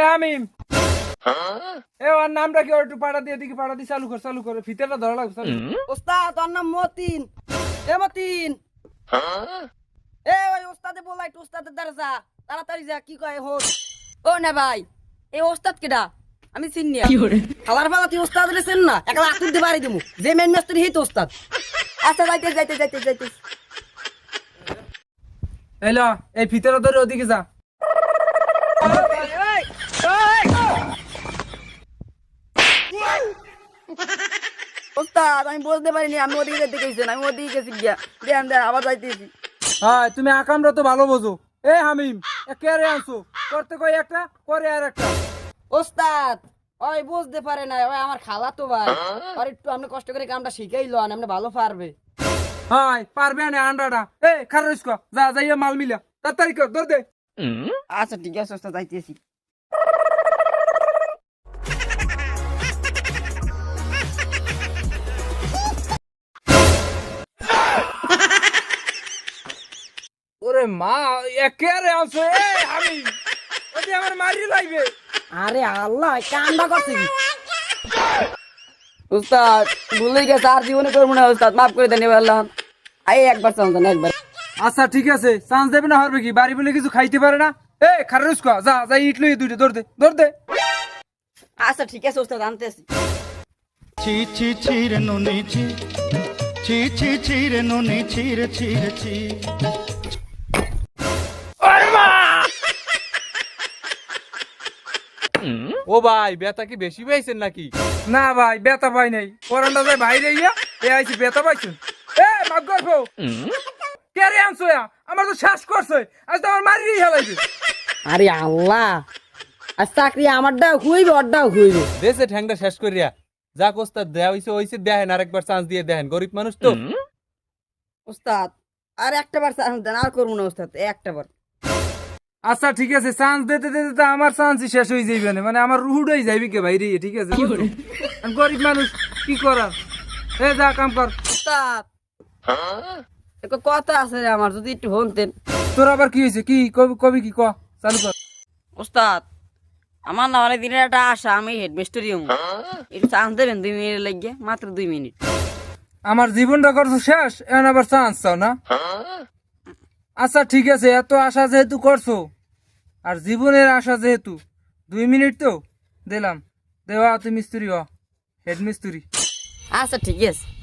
এ আমিম এ ওর নামটা কি? ওর একটু পাড়া দিয়ে দিকে পাড়া দিয়ে চালু কর চালু করে। ফিতেটা ধরা লাগবে। ওস্তাদ তোর নাম মতিন। এ মতিন। এ ওই ওস্তাদে বলাই একটু ওস্তাদের দ্বারা যা। তাড়াতাড়ি যা কি কয় হোস ও না ভাই এই ওস্তাদ কেডা? আমি চিনি খালার বেলা তুই ওস্তাদ রেছেন না? একলা আতুর দিয়ে বাড়ি দিমু। যে মেন মাস্টার হেই তো ওস্তাদ। আচ্ছা যাইতে যাইতে যাইতে যাইতে এলো এই ফিতেটা ধরে ওদিকে যা ওস্তাদ আমি বুঝতে পারিনি আমি ওদিকে যেতে গেছি আমি ওদিকে গেছি গিয়া দেন দেন আবার যাইতেছি। হ্যাঁ তুমি আকামরা তো ভালো বোঝো। এ হামিম এ কে রে আনছো? করতে কই একটা করে আর একটা। ওস্তাদ ওই বুঝতে পারে না ওই আমার খালা তো ভাই। আর একটু আপনি কষ্ট করে কামটা শিখাইলো আর আপনি ভালো পারবে। হাই পারবে না আন্ডাটা। এ খারাপ ইসকো যা যাইয়া মাল মিলা। তাড়াতাড়ি কর ধর দে। আচ্ছা ঠিক আছে ওস্তাদ যাইতেছি। ওরে মা এ কে রে আনছো ওদি আমার মারি লাইবে। আরে আল্লাহ কামটা করছে। কি উস্তাদ ভুলে গেছে আর জীবনে করব না উস্তাদ মাফ করে দেন এবার আল্লাহ। আই একবার চান একবার। আচ্ছা ঠিক আছে চান্স দেবে না হবে কি? বাড়ি বলে কিছু খাইতে পারে না? এ খারাপ ইসকো যা যাই ইট লই দুইটা ধর দে ধর দে। আচ্ছা ঠিক আছে উস্তাদ আনতেছি। ছি ছি ছিরে নুনি ছি। ছি ছি ছিরে নুনি ছিরে ছিরে ছি। ও ভাই বেতা কি বেশি পাইছেন নাকি? না ভাই বেতা পাই নাই। কোরআনটা যাই বাইরে ইয়া এ আইছি বেতা পাইছুন। এ মাগর ফো কে রে আনছো আমার তো শ্বাস করছে। আজ তো আমার মারি হেলাইবে আরে আল্লাহ। আর চাকরি আমার আমারটাও খুইবে ওরটাও খুইবে। দেশে ঠ্যাংটা শেষ করিয়া যা কোস্তা দেয়া হইছে হইছে দেখেন আরেকবার চান্স দিয়ে দেখেন গরিব মানুষ তো। উস্তাদ আর একটা বার চান্স দেন আর করব না উস্তাদ একটা বার আচ্ছা ঠিক আছে চান্স দিতে দিতে তো আমার চান্সই শেষ হয়ে যাইবে না। মানে আমার রুহুটাই যাইবি কে ভাই রে ঠিক আছে? আমি গরিব মানুষ কি করার? এ যা কাম কর। কথা আছে রে আমার যদি একটু হনতেন তোর আবার কি হয়েছে? কি কবি কবি কি? ক চালু কর। উস্তাদ আমার না অনেক দিনের একটা আশা আমি হেডমিস্টারি হম। একটু চান্স দেবেন দুই মিনিট লাগিয়ে মাত্র দুই মিনিট। আমার জীবনটা করছ শেষ এখন আবার চান্স চাও না? আচ্ছা ঠিক আছে এত আশা যেহেতু করছ আর জীবনের আশা যেহেতু, দুই মিনিট তো, দিলাম। দেওয়া, তুমি মিস্ত্রি হেড মিস্ত্রি। আচ্ছা ঠিক আছে।